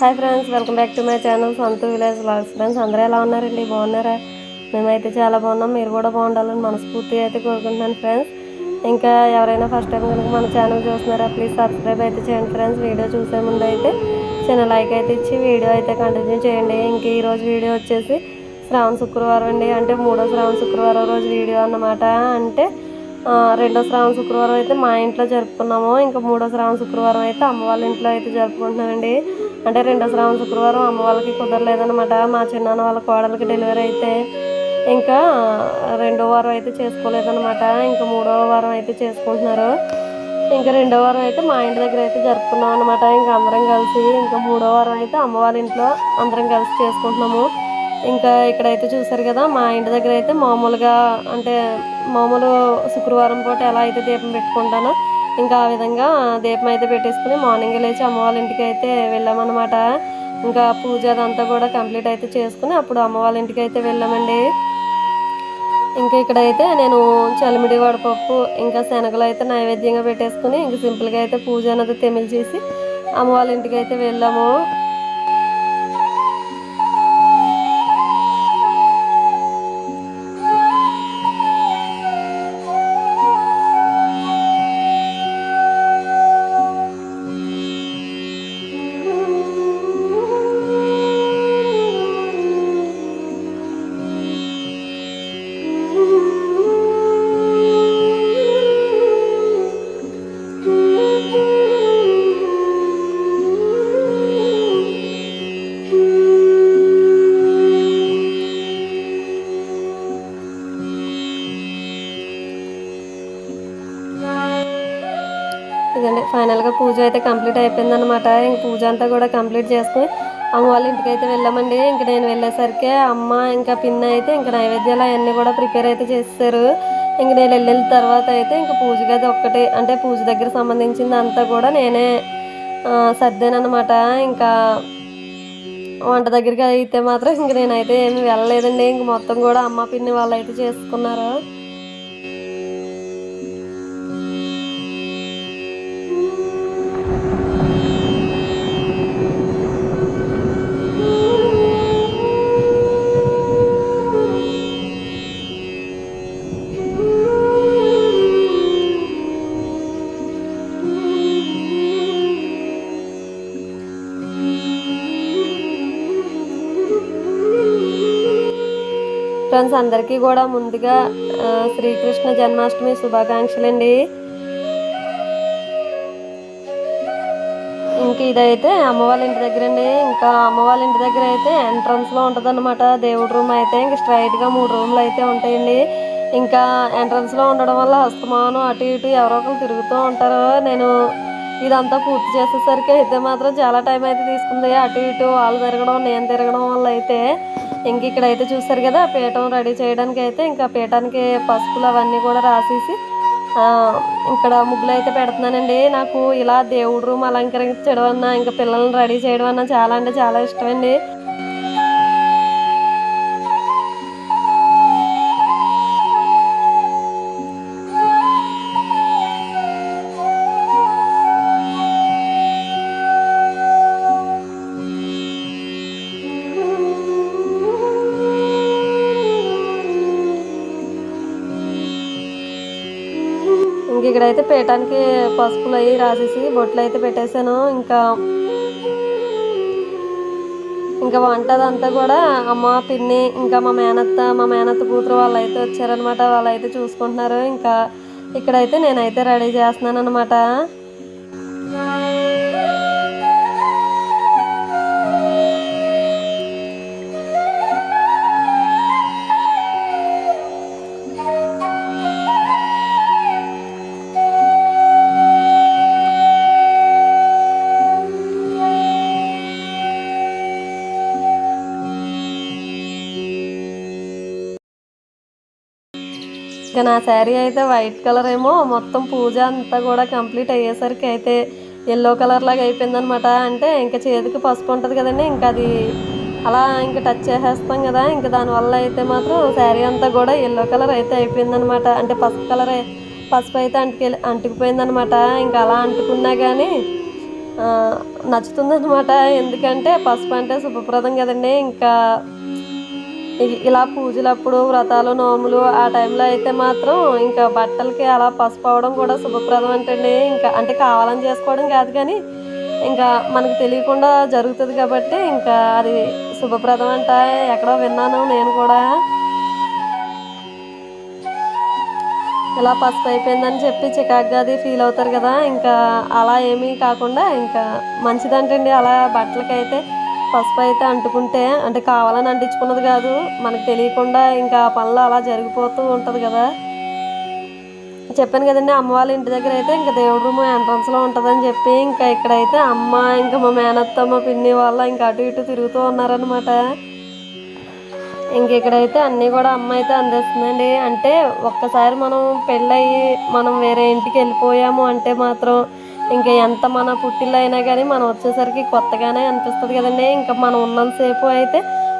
Hi friends welcome back to my channel సొంత village vlogs friends అందరూ ఎలా ఉన్నారండి? బాగున్నారా? మేమైతే చాలా బాగున్నాం. మీరు కూడా బాగుండాలని మనస్ఫూర్తిగా అయితే కోరుకుంటున్నాను ఫ్రెండ్స్. ఇంకా ఎవరైనా ఫస్ట్ టైం కనుక మన ఛానల్ చూస్తున్నారా ప్లీజ్ సబ్స్క్రైబ్ అయితే చేయండి ఫ్రెండ్స్. వీడియో చూసే ముందు అయితే చిన్న లైక్ అయితే ఇచ్చి వీడియో అయితే కంటిన్యూ చేయండి. ఇంక ఈరోజు వీడియో వచ్చేసి శ్రావణ శుక్రవారం అండి. అంటే మూడో శ్రావణ శుక్రవారం రోజు వీడియో అన్నమాట. అంటే రెండో శ్రావణ శుక్రవారం అయితే మా ఇంట్లో జరుపుకున్నాము. ఇంకా మూడో శ్రావణ శుక్రవారం అయితే అమ్మ వాళ్ళ ఇంట్లో అయితే జరుపుకుంటున్నామండి. అంటే రెండో శ్రావణ శుక్రవారం అమ్మ వాళ్ళకి కుదరలేదనమాట మా చిన్నాన్న వాళ్ళ కోడలకి డెలివరీ అయితే ఇంకా రెండో వారం అయితే చేసుకోలేదనమాట ఇంకా మూడో వారం అయితే చేసుకుంటున్నారు. ఇంకా రెండో వారం అయితే మా ఇంటి దగ్గర అయితే జరుపుకున్నాం అనమాట ఇంకా అందరం కలిసి ఇంకా మూడో వారం అయితే అమ్మ వాళ్ళ ఇంట్లో అందరం కలిసి చేసుకుంటున్నాము. ఇంకా ఇక్కడైతే చూసారు కదా మా ఇంటి దగ్గర అయితే మామూలుగా అంటే మామూలు శుక్రవారం పూట ఎలా అయితే దీపం పెట్టుకుంటానో ఇంకా ఆ విధంగా దీపం అయితే పెట్టేసుకుని మార్నింగ్ లేచి అమ్మవాళ్ళ ఇంటికి అయితే వెళ్ళామన్నమాట. ఇంకా పూజ అదంతా కూడా కంప్లీట్ అయితే చేసుకుని అప్పుడు అమ్మ వాళ్ళ ఇంటికి అయితే వెళ్ళామండి. ఇంకా ఇక్కడైతే నేను చలిమిడి వడపప్పు ఇంకా శనగలు అయితే నైవేద్యంగా పెట్టేసుకుని ఇంక సింపుల్గా అయితే పూజ అనేది తెమిల్ చేసి అమ్మ వాళ్ళ ఇంటికి అయితే వెళ్ళాము. అయితే కంప్లీట్ అయిపోయింది అనమాట ఇంక పూజ అంతా కూడా కంప్లీట్ చేసుకుని అమ్మ వాళ్ళ ఇంటికి అయితే వెళ్ళామండి. ఇంక నేను వెళ్ళేసరికి అమ్మ ఇంకా పిన్న అయితే ఇంకా నైవేద్యాలు అవన్నీ కూడా ప్రిపేర్ అయితే చేస్తారు ఇంక నేను వెళ్ళిన తర్వాత అయితే ఇంక పూజ గది ఒక్కటే అంటే పూజ దగ్గర సంబంధించింది అంతా కూడా నేనే సర్దానమాట ఇంకా వంట దగ్గరికి అయితే మాత్రం ఇంక నేనైతే ఏమి వెళ్ళలేదండి. ఇంక మొత్తం కూడా అమ్మ పిన్ని వాళ్ళు అయితే చేసుకున్నారు. ఫ్రెండ్స్ అందరికీ కూడా ముందుగా శ్రీకృష్ణ జన్మాష్టమి శుభాకాంక్షలండి ఇంక ఇదైతే అమ్మ వాళ్ళ ఇంటి దగ్గర అండి. ఇంకా అమ్మ వాళ్ళ ఇంటి దగ్గర అయితే ఎంట్రన్స్లో ఉంటుందన్నమాట. దేవుడి రూమ్ అయితే ఇంకా స్ట్రైట్గా మూడు రూమ్లు అయితే ఉంటాయండి. ఇంకా ఎంట్రన్స్లో ఉండడం వల్ల హస్తమానం అటు ఇటు ఎవరో ఒకరు తిరుగుతూ ఉంటారు. నేను ఇదంతా పూర్తి చేసేసరికి అయితే మాత్రం చాలా టైం అయితే తీసుకుంది. అటు ఇటు వాళ్ళు తిరగడం నేను తిరగడం వల్ల అయితే ఇంక ఇక్కడ అయితే చూసారు కదా పీఠం రెడీ చేయడానికి అయితే ఇంకా పీఠానికి పసుపులు అవన్నీ కూడా రాసేసి ఇక్కడ ముగ్గులు అయితే పెడుతున్నానండి. నాకు ఇలా దేవుడు రూమ్ అలంకరించడం అన్నా ఇంకా పిల్లల్ని రెడీ చేయడం అన్నా చాలా అంటే చాలా ఇష్టమండి. ఇంక ఇక్కడైతే పీఠానికి పసుపులు అవి రాసేసి బొట్లు అయితే పెట్టేశాను. ఇంకా ఇంకా వంట అదంతా కూడా అమ్మ పిన్ని ఇంకా మా మేనత్త మా మేనత్త కూతురు వాళ్ళు అయితే వచ్చారనమాట వాళ్ళు అయితే చూసుకుంటున్నారు. ఇంకా ఇక్కడైతే నేనైతే రెడీ చేస్తున్నాను అనమాట ఇంకా నా శారీ అయితే వైట్ కలర్ ఏమో. మొత్తం పూజ అంతా కూడా కంప్లీట్ అయ్యేసరికి అయితే ఎల్లో కలర్ లాగా అయిపోయిందనమాట అంటే ఇంకా చేతికి పసుపు ఉంటుంది కదండి ఇంకా అది అలా ఇంకా టచ్ చేసేస్తాం కదా. ఇంకా దానివల్ల అయితే మాత్రం శారీ అంతా కూడా ఎల్లో కలర్ అయితే అయిపోయిందనమాట అంటే పసుపు కలర్ పసుపు అయితే అంటుకెళ్ళి అంటుకుపోయిందనమాట ఇంకా అలా అంటుకున్నా కానీ నచ్చుతుందనమాట నచ్చుతుంది అనమాట ఎందుకంటే పసుపు అంటే శుభప్రదం కదండి. ఇంకా ఇలా పూజలప్పుడు వ్రతాలు నోములు ఆ టైంలో అయితే మాత్రం ఇంకా బట్టలకి అలా పసుపు అవడం కూడా శుభప్రదం అంటండి. ఇంకా అంటే కావాలని చేసుకోవడం కాదు కానీ ఇంకా మనకు తెలియకుండా జరుగుతుంది కాబట్టి ఇంకా అది శుభప్రదం అంట. ఎక్కడో విన్నాను నేను కూడా. ఇలా పసుపు అయిపోయిందని చెప్పి చికాగ్గా అది ఫీల్ అవుతారు కదా. ఇంకా అలా ఏమీ కాకుండా ఇంకా మంచిదంటండి. అలా బట్టలకైతే పసుపు అయితే అంటుకుంటే అంటే కావాలని అంటించుకున్నది కాదు. మనకు తెలియకుండా ఇంకా ఆ పనులు అలా జరిగిపోతూ ఉంటుంది కదా. చెప్పాను కదండి అమ్మ వాళ్ళ ఇంటి దగ్గర అయితే ఇంకా దేవుడు రూమ్ ఎంట్రన్స్లో ఉంటుందని చెప్పి ఇంకా ఇక్కడైతే అమ్మ ఇంకా మా మేనత్త మా పిన్ని వాళ్ళ ఇంకా అటు ఇటు తిరుగుతూ ఉన్నారనమాట ఇంక ఇక్కడైతే అన్నీ కూడా అమ్మ అయితే అందిస్తుందండి. అంటే ఒక్కసారి మనం పెళ్ళయి మనం వేరే ఇంటికి వెళ్ళిపోయాము అంటే మాత్రం ఇంకా ఎంత మన పుట్టిల్లు అయినా కానీ మనం వచ్చేసరికి కొత్తగానే అనిపిస్తుంది కదండి. ఇంకా మనం ఉన్నంతసేపు అయితే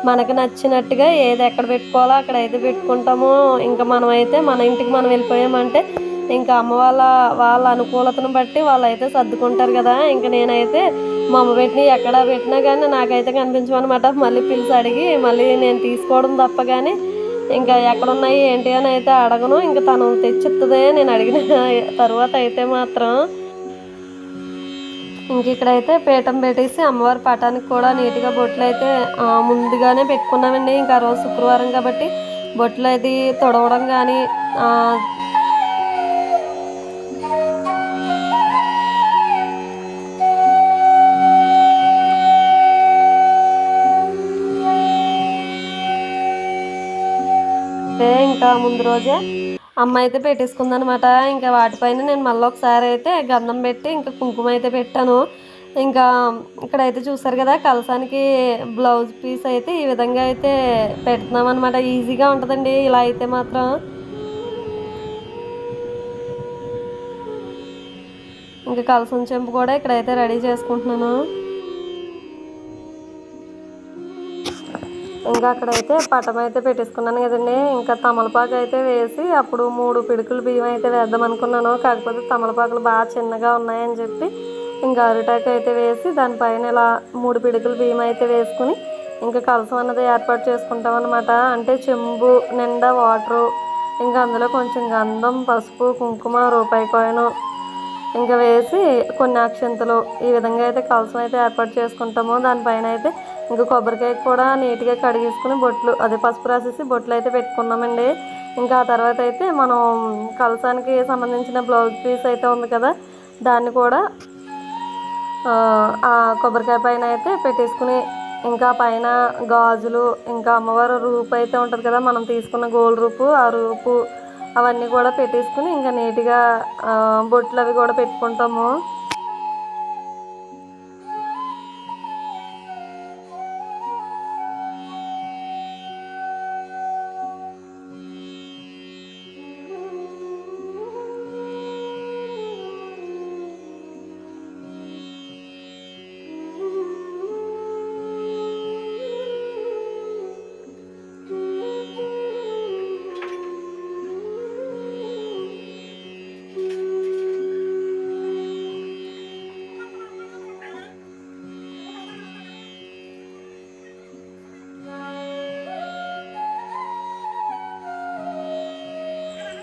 మనకు నచ్చినట్టుగా ఏది ఎక్కడ పెట్టుకోవాలో అక్కడ అయితే పెట్టుకుంటాము. ఇంకా మనం అయితే మన ఇంటికి మనం వెళ్ళిపోయామంటే ఇంకా అమ్మ వాళ్ళ వాళ్ళ అనుకూలతను బట్టి వాళ్ళు అయితే సర్దుకుంటారు కదా. ఇంకా నేనైతే మా అమ్మ పెట్టిన ఎక్కడ పెట్టినా కానీ నాకైతే కనిపించమన్నమాట. మళ్ళీ పిలిచి అడిగి మళ్ళీ నేను తీసుకోవడం తప్ప కానీ ఇంకా ఎక్కడున్నాయి ఏంటి అని అయితే అడగను. ఇంకా తను తెచ్చిస్తుంది నేను అడిగిన తర్వాత అయితే మాత్రం ఇంక ఇక్కడైతే పీఠం పెట్టేసి అమ్మవారి పటానికి కూడా నీట్గా బొట్లు అయితే ముందుగానే పెట్టుకున్నామండి. ఇంకా రోజు శుక్రవారం కాబట్టి బొట్లు అది తొడవడం కానీ ఇంకా ముందు రోజే అమ్మ అయితే పెట్టేసుకుందనమాట. ఇంకా వాటిపైన నేను మళ్ళీ ఒకసారి అయితే గంధం పెట్టి ఇంకా కుంకుమ అయితే పెట్టాను. ఇంకా ఇక్కడైతే చూసారు కదా కలసానికి బ్లౌజ్ పీస్ అయితే ఈ విధంగా అయితే పెడుతున్నాం అనమాట ఈజీగా ఉంటుందండి ఇలా అయితే మాత్రం. ఇంకా కలసం చెంపు కూడా ఇక్కడైతే రెడీ చేసుకుంటున్నాను. ఇంకా అక్కడైతే పటం అయితే పెట్టేసుకున్నాను కదండి. ఇంకా తమలపాకు అయితే వేసి అప్పుడు మూడు పిడుకులు బియ్యం అయితే వేద్దాం అనుకున్నాను. కాకపోతే తమలపాకులు బాగా చిన్నగా ఉన్నాయని చెప్పి ఇంకా అరిటాకు అయితే వేసి దానిపైన ఇలా మూడు పిడుకులు బియ్యం అయితే వేసుకుని ఇంకా కలసం అన్నది ఏర్పాటు చేసుకుంటాం అనమాట అంటే చెంబు నిండా వాటరు ఇంకా అందులో కొంచెం గంధం పసుపు కుంకుమ రూపాయి కాయిన్ ఇంకా వేసి కొన్ని అక్షంతలు ఈ విధంగా అయితే కలసం అయితే ఏర్పాటు చేసుకుంటాము. దానిపైన అయితే ఇంకా కొబ్బరికాయ కూడా నీట్గా కడిగేసుకుని బొట్లు అదే పసుపు రాసేసి బొట్లు అయితే పెట్టుకున్నామండి. ఇంకా ఆ తర్వాత అయితే మనం కలసానికి సంబంధించిన బ్లౌజ్ పీస్ అయితే ఉంది కదా దాన్ని కూడా ఆ, ఆ కొబ్బరికాయ పైన అయితే పెట్టేసుకుని ఇంకా పైన గాజులు ఇంకా అమ్మవారు రూపు అయితే ఉంటుంది కదా మనం తీసుకున్న గోల్డ్ రూపు ఆ రూపు అవన్నీ కూడా పెట్టేసుకుని ఇంకా నీట్గా బొట్లు అవి కూడా పెట్టుకుంటాము.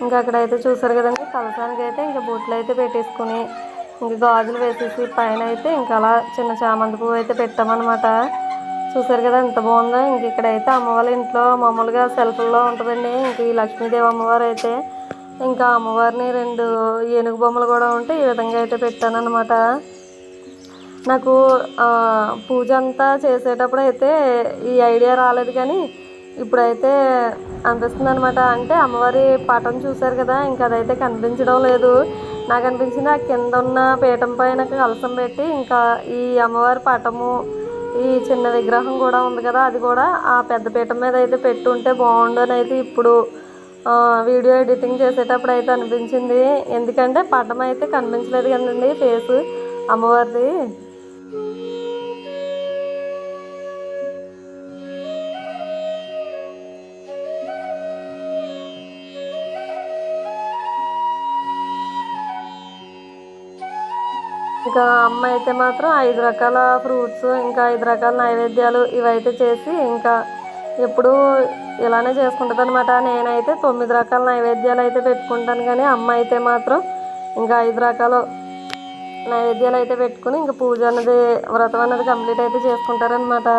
ఇంకా అక్కడైతే చూసారు కదండి కలసానికి అయితే ఇంకా బొట్లు అయితే పెట్టేసుకుని ఇంకా గాజులు వేసేసి పైన అయితే ఇంకా అలా చిన్న చామంతి పువ్వు అయితే పెట్టామన్నమాట. చూసారు కదా ఎంత బాగుందో. ఇంక ఇక్కడైతే అమ్మవారి ఇంట్లో మామూలుగా సెల్ఫ్లో ఉంటుందండి. ఇంక ఈ లక్ష్మీదేవి అమ్మవారు అయితే ఇంకా అమ్మవారిని రెండు ఏనుగు బొమ్మలు కూడా ఉంటే ఈ విధంగా అయితే పెట్టాను అనమాట నాకు పూజ అంతా చేసేటప్పుడు అయితే ఈ ఐడియా రాలేదు కానీ ఇప్పుడైతే అనిపిస్తుంది అనమాట అంటే అమ్మవారి పటం చూశారు కదా ఇంకా అదైతే కనిపించడం లేదు. నాకు అనిపించింది ఆ కింద ఉన్న పీఠం పైన కలసం పెట్టి ఇంకా ఈ అమ్మవారి పటము ఈ చిన్న విగ్రహం కూడా ఉంది కదా అది కూడా ఆ పెద్ద పీఠం మీద అయితే పెట్టి ఉంటే బాగుండు అని అయితే ఇప్పుడు వీడియో ఎడిటింగ్ చేసేటప్పుడు అయితే అనిపించింది. ఎందుకంటే పటం అయితే కనిపించలేదు కదండి ఫేస్ అమ్మవారిది. ఇంకా అమ్మ అయితే మాత్రం ఐదు రకాల ఫ్రూట్స్ ఇంకా ఐదు రకాల నైవేద్యాలు ఇవైతే చేసి ఇంకా ఎప్పుడు ఇలానే చేసుకుంటుంది అనమాట నేనైతే తొమ్మిది రకాల నైవేద్యాలు అయితే పెట్టుకుంటాను కానీ అమ్మ అయితే మాత్రం ఇంకా ఐదు రకాలు నైవేద్యాలు అయితే పెట్టుకుని ఇంకా పూజ అన్నది వ్రతం అన్నది కంప్లీట్ అయితే చేసుకుంటారనమాట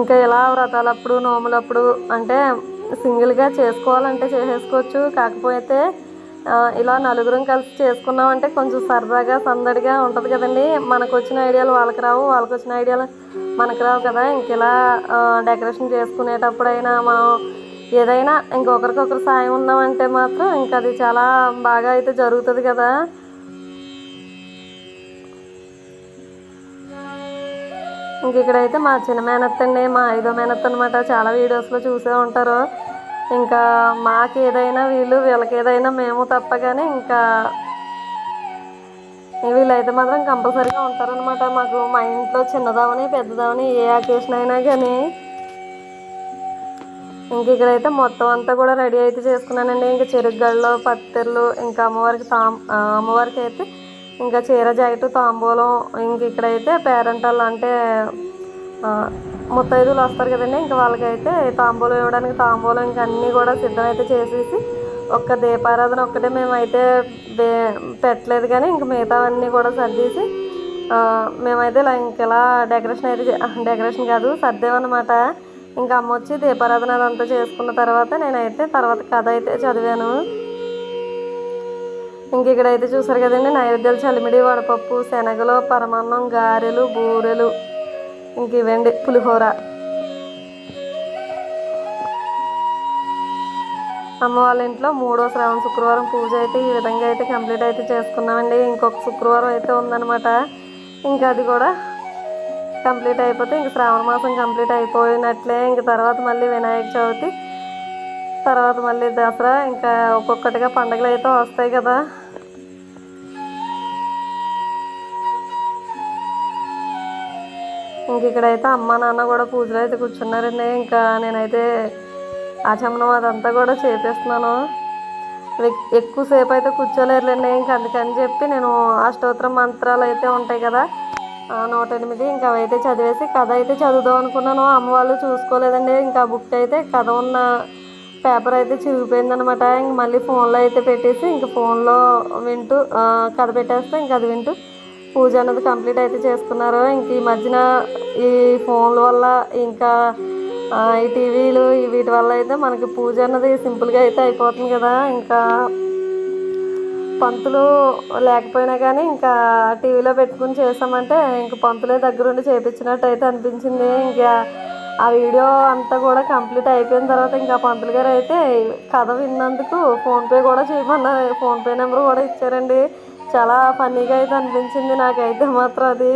ఇంకా ఇలా వ్రతాలప్పుడు నోములప్పుడు అంటే సింగిల్గా చేసుకోవాలంటే చేసేసుకోవచ్చు. కాకపోతే ఇలా నలుగురం కలిసి చేసుకున్నామంటే కొంచెం సరదాగా సందడిగా ఉంటుంది కదండి. మనకు వచ్చిన ఐడియాలు వాళ్ళకి రావు వాళ్ళకి వచ్చిన ఐడియాలు మనకు రావు కదా. ఇంక ఇలా డెకరేషన్ చేసుకునేటప్పుడైనా మనం ఏదైనా ఇంకొకరికొకరు సాయం ఉన్నామంటే మాత్రం ఇంకా అది చాలా బాగా అయితే జరుగుతుంది కదా. ఇంక ఇక్కడైతే మా చిన్న మేనత్తండి మా ఐదో మేనత్త అనమాట చాలా వీడియోస్లో చూసే ఉంటారు. ఇంకా మాకు ఏదైనా వీళ్ళు వీళ్ళకి ఏదైనా మేము తప్పగానే ఇంకా వీళ్ళైతే మాత్రం కంపల్సరీగా ఉంటారనమాట మాకు మా ఇంట్లో చిన్నదామని పెద్దదామని ఏ అకేషన్ అయినా కానీ ఇంక ఇక్కడైతే మొత్తం అంతా కూడా రెడీ అయితే చేసుకున్నానండి. ఇంకా చెరుగ్గళ్ళు పత్తిర్లు ఇంకా అమ్మవారికి తా అమ్మవారికి అయితే ఇంకా చీర జాకెట్ తాంబూలం ఇంక ఇక్కడైతే పేరెంటాలు అంటే ముత్తైదులు వస్తారు కదండి. ఇంకా వాళ్ళకైతే తాంబూలం ఇవ్వడానికి తాంబూలం ఇంకా అన్నీ కూడా సిద్ధం అయితే చేసేసి ఒక్క దీపారాధన ఒక్కటే మేమైతే బే పెట్టలేదు కానీ ఇంక మిగతావన్నీ కూడా సర్దేసి మేమైతే ఇలా ఇంకెలా డెకరేషన్ అయితే డెకరేషన్ కాదు సర్దేమన్నమాట ఇంకా అమ్మ వచ్చి దీపారాధన అదంతా చేసుకున్న తర్వాత నేనైతే తర్వాత కథ అయితే చదివాను. ఇంక ఇక్కడైతే చూసారు కదండి నైవేద్యాలు చలిమిడి వడపప్పు శనగలు పరమాన్నం గారెలు బూరెలు ఇంక ఇవండి పులిహోర. అమ్మ వాళ్ళ ఇంట్లో మూడో శ్రావణ శుక్రవారం పూజ అయితే ఈ విధంగా అయితే కంప్లీట్ అయితే చేసుకున్నామండి. ఇంకొక శుక్రవారం అయితే ఉందన్నమాట. ఇంకా అది కూడా కంప్లీట్ అయిపోతే ఇంక శ్రావణ మాసం కంప్లీట్ అయిపోయినట్లే. ఇంక తర్వాత మళ్ళీ వినాయక చవితి తర్వాత మళ్ళీ దసరా ఇంకా ఒక్కొక్కటిగా పండుగలు అయితే వస్తాయి కదా. ఇంక ఇక్కడైతే అమ్మ నాన్న కూడా పూజలు అయితే కూర్చున్నారండి. ఇంకా నేనైతే ఆచమనం అదంతా కూడా చేపిస్తున్నాను. ఎక్- ఎక్కువసేపు అయితే కూర్చోలేరులేండి. ఇంకా అందుకని చెప్పి నేను అష్టోత్తర మంత్రాలు అయితే ఉంటాయి కదా నూట ఎనిమిది ఇంకా అవైతే చదివేసి కథ అయితే చదువుదాం అనుకున్నాను. అమ్మ వాళ్ళు చూసుకోలేదండి. ఇంకా బుక్ అయితే కథ ఉన్న పేపర్ అయితే చిరిగిపోయిందనమాట ఇంక మళ్ళీ ఫోన్లో అయితే పెట్టేసి ఇంక ఫోన్లో వింటూ కథ పెట్టేస్తే ఇంక అది వింటూ పూజ అన్నది కంప్లీట్ అయితే చేసుకున్నారు. ఇంక ఈ మధ్యన ఈ ఫోన్ల వల్ల ఇంకా ఈ టీవీలు వీటి వల్ల అయితే మనకి పూజ అన్నది సింపుల్గా అయితే అయిపోతుంది కదా. ఇంకా పంతులు లేకపోయినా కానీ ఇంకా టీవీలో పెట్టుకుని చేసామంటే ఇంక పంతులే దగ్గరుండి చేపించినట్టు అయితే అనిపించింది. ఇంకా ఆ వీడియో అంతా కూడా కంప్లీట్ అయిపోయిన తర్వాత ఇంకా పంతులు గారు అయితే కథ విన్నందుకు ఫోన్పే కూడా చేయమన్నారు. ఫోన్పే నెంబర్ కూడా ఇచ్చారండి. చాలా ఫన్నీగా అయితే అనిపించింది నాకైతే మాత్రం అది.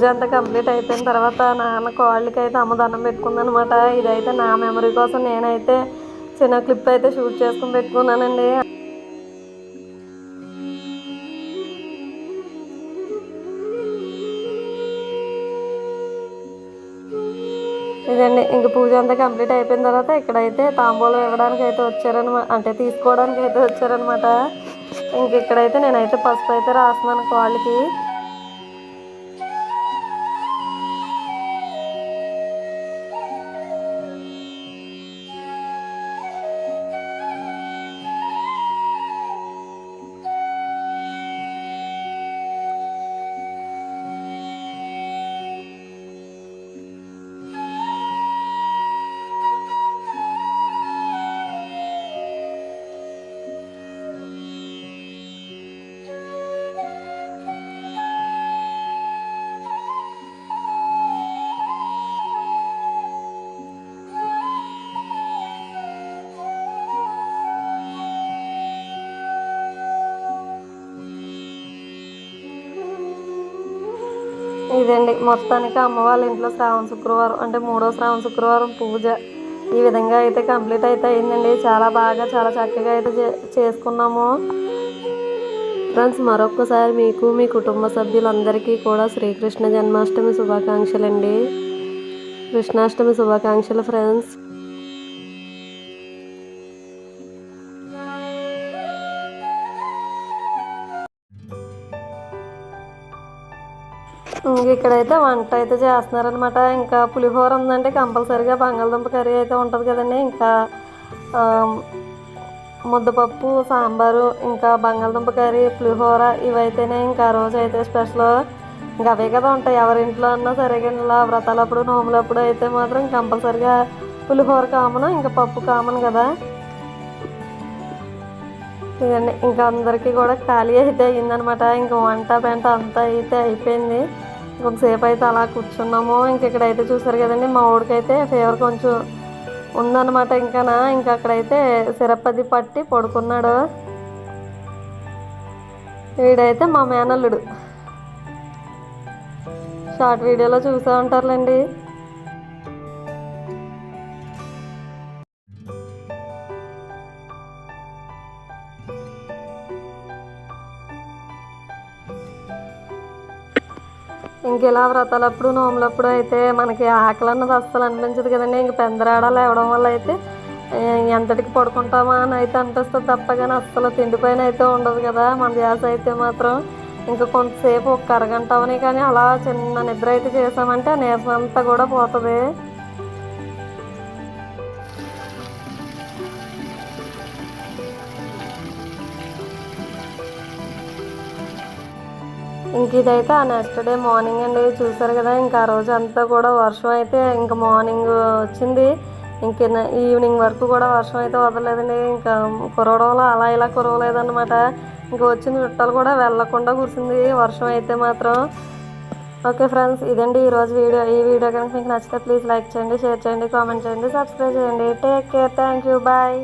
పూజ అంతా కంప్లీట్ అయిపోయిన తర్వాత నాన్న కాళ్ళకి అయితే అమ్మ దండం పెట్టుకుందనమాట. ఇదైతే నా మెమరీ కోసం నేనైతే చిన్న క్లిప్ అయితే షూట్ చేసుకుని పెట్టుకున్నానండి. ఇదండి ఇంక పూజ అంతా కంప్లీట్ అయిపోయిన తర్వాత ఇక్కడైతే తాంబూలం ఇవ్వడానికి అయితే వచ్చారనమాట అంటే తీసుకోవడానికి అయితే వచ్చారనమాట. ఇంక ఇక్కడైతే నేనైతే పసుపు అయితే రాస్తున్నాను కాళ్ళకి. ఇదండి. మొత్తానికి అమ్మవారి ఇంట్లో శ్రావణ శుక్రవారం అంటే మూడో శ్రావణ శుక్రవారం పూజ. ఈ విధంగా అయితే కంప్లీట్ అయితే అయిందండి. చాలా బాగా చాలా చక్కగా అయితే చే- చేసుకున్నాము. ఫ్రెండ్స్ మరొక్కసారి మీకు మీ కుటుంబ సభ్యులందరికీ కూడా శ్రీకృష్ణ జన్మాష్టమి శుభాకాంక్షలు అండి కృష్ణాష్టమి శుభాకాంక్షలు ఫ్రెండ్స్. ఇంక ఇక్కడైతే వంట అయితే చేస్తున్నారనమాట ఇంకా పులిహోర ఉందంటే కంపల్సరీగా బంగాళదుంప కర్రీ అయితే ఉంటుంది కదండి. ఇంకా ముద్దపప్పు సాంబారు ఇంకా బంగాళదుంప కర్రీ పులిహోర ఇవైతేనే ఇంకా ఆ రోజు అయితే స్పెషల్. ఇంకా అవే కదా ఉంటాయి. ఎవరింట్లో అన్నా సరే కానీ ఇలా వ్రతాలప్పుడు నోములప్పుడు అయితే మాత్రం కంపల్సరీగా పులిహోర కామన్ ఇంకా పప్పు కామన్ కదా. ఇదండి. ఇంకా అందరికీ కూడా ఖాళీ అయితే అయ్యిందనమాట ఇంకా వంట పెంట అంతా అయితే అయిపోయింది. కొంతసేపు అయితే అలా కూర్చున్నాము. ఇంక ఇక్కడైతే చూసారు కదండి మా ఊడికైతే ఫీవర్ కొంచెం ఉందన్నమాట. ఇంకానా ఇంకా అక్కడైతే సిరప్ అది పట్టి పడుకున్నాడు. వీడైతే మా మేనల్లుడు. షార్ట్ వీడియోలో చూసే ఉంటారులేండి. ఇంక ఇలా వ్రతాలప్పుడు నోములప్పుడు అయితే మనకి ఆకలి అన్నది అస్సలు అనిపించదు కదండి. ఇంక పెందరాడాలు లేవడం వల్ల అయితే ఎంతటికి పడుకుంటామా అని అయితే అనిపిస్తుంది తప్ప కానీ అస్సలు తిండిపైన అయితే ఉండదు కదా. మన ధ్యాస అయితే మాత్రం ఇంకా కొంతసేపు ఒక అరగంట అవని కానీ అలా చిన్న నిద్ర అయితే చేసామంటే ఆ నీరసం అంతా కూడా పోతుంది. ఇంక ఇదైతే ఆ నెక్స్ట్ డే మార్నింగ్ అండి. చూసారు కదా ఇంకా ఆ రోజు అంతా కూడా వర్షం అయితే ఇంకా మార్నింగ్ వచ్చింది. ఇంక ఈవినింగ్ వరకు కూడా వర్షం అయితే వదలలేదండి. ఇంకా కురవడంలో అలా ఇలా కురవలేదన్నమాట. ఇంకా వచ్చిన చుట్టాలు కూడా వెళ్ళకుండా కూర్చుంది వర్షం అయితే మాత్రం. ఓకే ఫ్రెండ్స్ ఇదండి ఈరోజు వీడియో. ఈ వీడియో కనుక మీకు నచ్చితే ప్లీజ్ లైక్ చేయండి షేర్ చేయండి కామెంట్ చేయండి సబ్స్క్రైబ్ చేయండి. Take care. Thank you. Bye.